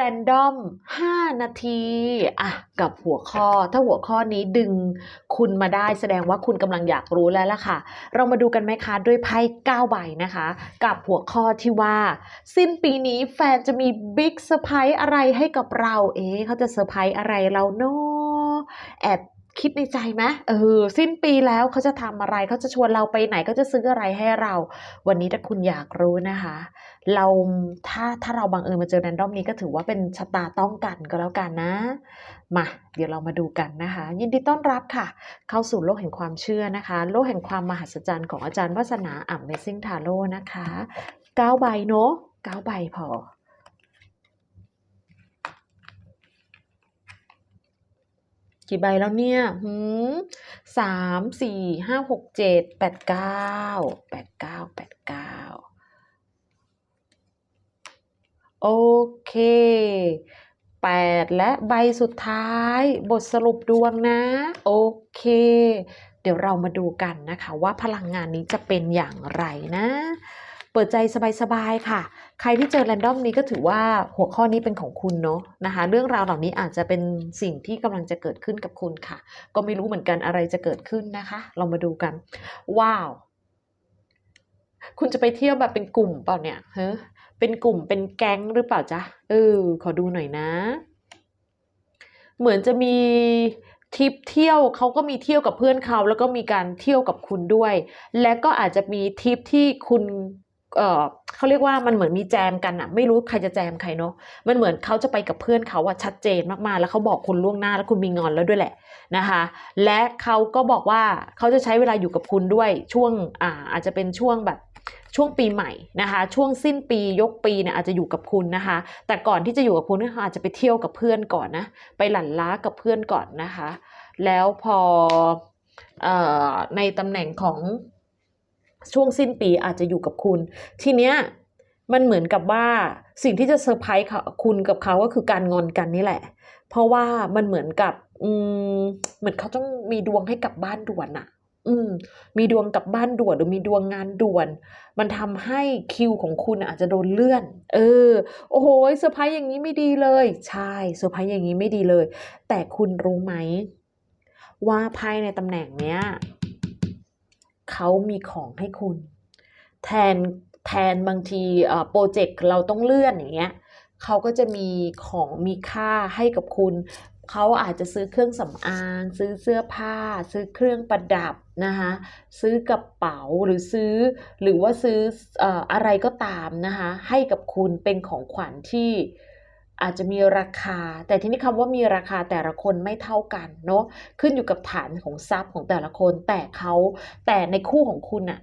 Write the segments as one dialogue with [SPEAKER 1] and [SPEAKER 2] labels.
[SPEAKER 1] แรนดอม 5 นาทีอะกับหัวข้อ ถ้าหัวข้อนี้ดึงคุณมาได้แสดงว่าคุณกำลังอยากรู้แล้วล่ะค่ะ เรามาดูกันไหมคะด้วยไพ่9ใบนะคะ กับหัวข้อที่ว่า สิ้นปีนี้แฟนจะมีบิ๊กเซอร์ไพรส์อะไรให้กับเรา เอ๊เขาจะเซอร์ไพรส์อะไรเราเนาะแอบ คิดในใจไหมเออสิ้นปีแล้วเขาจะทำอะไรเขาจะชวนเราไปไหนเขาจะซื้ออะไรให้เรา วันนี้ถ้าคุณอยากรู้นะคะ เราถ้าถ้าเราบังเอิญมาเจอแรนดอมนี้ก็ถือว่าเป็นชะตาต้องกันก็แล้วกันนะ มาเดี๋ยวเรามาดูกันนะคะ ยินดีต้อนรับค่ะ เข้าสู่โลกแห่งความเชื่อนะคะ โลกแห่งความมหัศจรรย์ของอาจารย์วัฒนาอ่ำเมซิ่งทาโร่นะคะ9ใบเนาะ9ใบพอ กี่ใบแล้วเนี่ยหืมสามสี่ห้าหกเจ็ดแปดเก้าแปดเก้าแปดเก้าโอเคแปดและใบสุดท้ายบทสรุปดวงนะ โอเค เดี๋ยวเรามาดูกันนะคะ ว่าพลังงานนี้จะเป็นอย่างไรนะ เปิดใจสบายๆค่ะ ใครที่เจอแรนดอมนี้ก็ถือว่าหัวข้อนี้เป็นของคุณเนาะนะคะ เรื่องราวเหล่านี้อาจจะเป็นสิ่งที่กำลังจะเกิดขึ้นกับคุณค่ะ ก็ไม่รู้เหมือนกันอะไรจะเกิดขึ้นนะคะ เรามาดูกัน ว้าว คุณจะไปเที่ยวแบบเป็นกลุ่มเปล่าเนี่ยเฮ้เป็นกลุ่มเป็นแก๊งหรือเปล่าจ๊ะเออขอดูหน่อยนะ เหมือนจะมีทริปเที่ยวเขาก็มีเที่ยวกับเพื่อนเขาแล้วก็มีการเที่ยวกับคุณด้วย และก็อาจจะมีทริปที่คุณ เออเขาเรียกว่ามันเหมือนมีแจมกันอะไม่รู้ใครจะแจมใครเนาะมันเหมือนเขาจะไปกับเพื่อนเขาอะชัดเจนมากๆ แล้วเขาบอกคุณล่วงหน้าแล้วคุณมีงอนแล้วด้วยแหละนะคะ และเขาก็บอกว่าเขาจะใช้เวลาอยู่กับคุณด้วยช่วงอ่าอาจจะเป็นช่วงแบบช่วงปีใหม่นะคะ ช่วงสิ้นปียกปีเนี่ยอาจจะอยู่กับคุณนะคะ แต่ก่อนที่จะอยู่กับคุณเนี่ยเขาอาจจะไปเที่ยวกับเพื่อนก่อนนะไปหลั่นล้ากับเพื่อนก่อนนะคะ แล้วพออในตำแหน่งของ ช่วงสิ้นปีอาจจะอยู่กับคุณ ทีเนี้ยมันเหมือนกับว่าสิ่งที่จะเซอร์ไพรส์เขาคุณกับเขาก็คือการงอนกันนี่แหละ เพราะว่ามันเหมือนกับอืมเหมือนเขาต้องมีดวงให้กลับบ้านด่วนอะอืม มีดวงกลับบ้านด่วนหรือมีดวงงานด่วน มันทำให้คิวของคุณอาจจะโดนเลื่อน เออ โอ้โหเซอร์ไพรส์อย่างนี้ไม่ดีเลย ใช่เซอร์ไพรส์อย่างนี้ไม่ดีเลย แต่คุณรู้ไหม ว่าไพ่ในตำแหน่งเนี้ย เขามีของให้คุณ แทนแทนบางทีโปรเจกต์เราต้องเลื่อนอย่างเงี้ยเขาก็จะมีของมีค่าให้กับคุณ เขาอาจจะซื้อเครื่องสำอาง ซื้อเสื้อผ้า ซื้อเครื่องประดับนะคะซื้อกระเป๋าหรือซื้อ หรือว่าซื้ออะไรก็ตามนะคะให้กับคุณเป็นของขวัญที่ อาจจะมีราคา แต่ทีนี้คำว่ามีราคาแต่ละคนไม่เท่ากันเนาะขึ้นอยู่กับฐานของทรัพย์ของแต่ละคน แต่เขาแต่ในคู่ของคุณอะ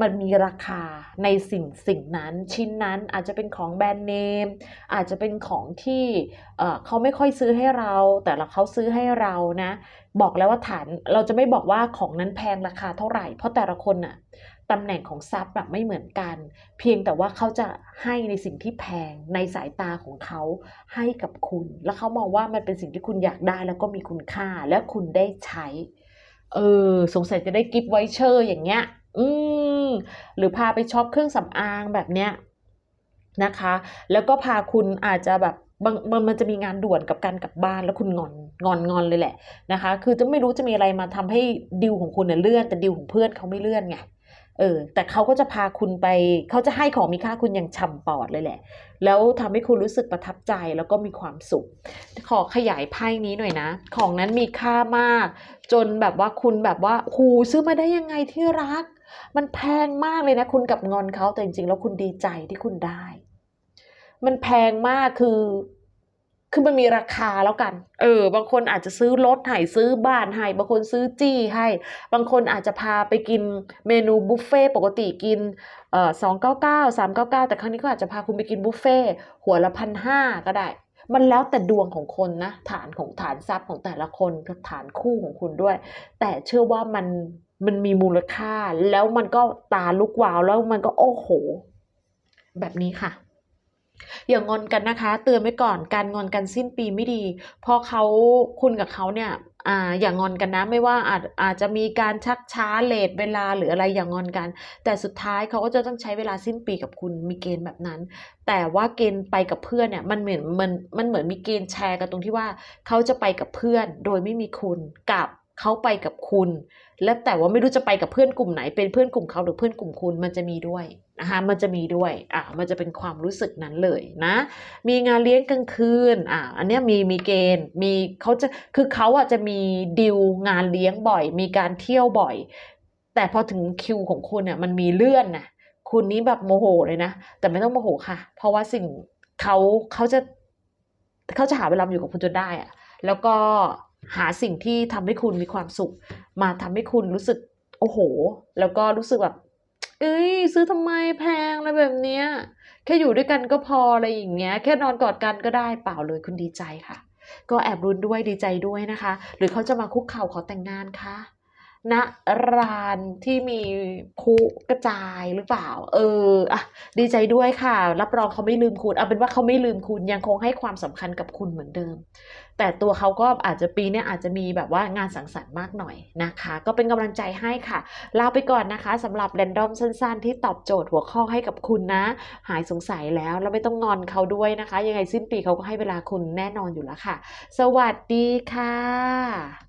[SPEAKER 1] มันมีราคาในสิ่งสิ่งนั้น ชิ้นนั้นอาจจะเป็นของแบรนด์เนม อาจจะเป็นของที่เขาไม่ค่อยซื้อให้เรา แต่ละเขาซื้อให้เรานะ บอกแล้วว่าฐานเราจะไม่บอกว่าของนั้นแพงราคาเท่าไหร่ เพราะแต่ละคนน่ะ ตำแหน่งของทรัพย์แบบไม่เหมือนกัน เพียงแต่ว่าเขาจะให้ในสิ่งที่แพงในสายตาของเขาให้กับคุณ แล้วเขามองว่ามันเป็นสิ่งที่คุณอยากได้ แล้วก็มีคุณค่าและคุณได้ใช้ เออสงสัยจะได้กิฟต์ไวเชอร์อย่างเงี้ย อืมหรือพาไปช็อปเครื่องสำอางแบบเนี้ยนะคะ แล้วก็พาคุณอาจจะแบบบางมันมันจะมีงานด่วนกับการกลับบ้านแล้วคุณงอนงอนงอนเลยแหละนะคะ คือจะไม่รู้จะมีอะไรมาทำให้ดิวของคุณเนี่ยเลื่อน แต่ดิวของเพื่อนเขาไม่เลื่อนไง เออแต่เขาก็จะพาคุณไปเขาจะให้ของมีค่าคุณอย่างฉ่ำปอดเลยแหละ แล้วทำให้คุณรู้สึกประทับใจแล้วก็มีความสุข ขอขยายไพ่นี้หน่อยนะ ของนั้นมีค่ามาก จนแบบว่าคุณแบบว่าหูซื้อมาได้ยังไงที่รัก มันแพงมากเลยนะ คุณกับงอนเขาแต่จริงๆแล้วคุณดีใจที่คุณได้ มันแพงมากคือ คือมันมีราคาแล้วกัน เออ บางคนอาจจะซื้อรถให้ซื้อบ้านให้ บางคนซื้อจี้ให้ บางคนอาจจะพาไปกินเมนูบุฟเฟ่ปกติกินเอ่อสองเก้าเก้าสามเก้าเก้าแต่ครั้งนี้ก็อาจจะพาคุณไปกินบุฟเฟ่หัวละพันห้าก็ได้ มันแล้วแต่ดวงของคนนะ ฐานของฐานทรัพย์ของแต่ละคนฐานคู่ของคุณด้วย แต่เชื่อว่ามันมันมีมูลค่า แล้วมันก็ตาลุกวาวแล้วมันก็โอ้โห แบบนี้ค่ะ อย่างงอนกันนะคะ เตือนไว้ก่อนการงอนกันสิ้นปีไม่ดี เพราะเขาคุณกับเขาเนี่ยอ่าอย่างงอนกันนะไม่ว่าอาจอาจจะมีการชักช้าเลทเวลาหรืออะไรอย่างงอนกัน แต่สุดท้ายเขาก็จะต้องใช้เวลาสิ้นปีกับคุณมีเกณฑ์แบบนั้น แต่ว่าเกณฑ์ไปกับเพื่อนเนี่ยมันเหมือนมันมันเหมือนมีเกณฑ์แชร์กันตรงที่ว่าเขาจะไปกับเพื่อนโดยไม่มีคุณกับ เขาไปกับคุณ และแต่ว่าไม่รู้จะไปกับเพื่อนกลุ่มไหน เป็นเพื่อนกลุ่มเขาหรือเพื่อนกลุ่มคุณมันจะมีด้วยนะคะมันจะมีด้วยอ่ามันจะเป็นความรู้สึกนั้นเลยนะ มีงานเลี้ยงกลางคืนอ่าอันเนี้ยมีมีเกณฑ์มีเขาจะคือเขาอะจะมีดิวงานเลี้ยงบ่อย มีการเที่ยวบ่อย แต่พอถึงคิวของคุณเนี่ยมันมีเลื่อนนะคุณนี้แบบโมโหเลยนะ แต่ไม่ต้องโมโหค่ะ เพราะว่าสิ่งเขาเขาจะเขาจะหาเวลามาอยู่กับคุณจนได้อะแล้วก็ หาสิ่งที่ทำให้คุณมีความสุข มาทำให้คุณรู้สึกโอ้โห แล้วก็รู้สึกแบบ เอ้ย ซื้อทำไมแพงอะไรแบบเนี้ยแค่อยู่ด้วยกันก็พออะไรอย่างเงี้ย แค่นอนกอดกันก็ได้เปล่าเลยคุณดีใจค่ะ ก็แอบรุนด้วยดีใจด้วยนะคะ หรือเขาจะมาคุกเข่าขอแต่งงานคะ ณรานที่มีพุกระจายหรือเปล่า เอออะดีใจด้วยค่ะ รับรองเขาไม่ลืมคุณเอาเป็นว่าเขาไม่ลืมคุณยังคงให้ความสำคัญกับคุณเหมือนเดิม แต่ตัวเขาก็อาจจะปีนี้อาจจะมีแบบว่างานสังสรรค์มากหน่อยนะคะ ก็เป็นกำลังใจให้ค่ะลาไปก่อนนะคะสำหรับแรนดอมสั้น ๆ ที่ตอบโจทย์หัวข้อให้กับคุณนะ หายสงสัยแล้วแล้วไม่ต้องงอนเขาด้วยนะคะ ยังไงสิ้นปีเขาก็ให้เวลาคุณแน่นอนอยู่แล้วค่ะ สวัสดีค่ะ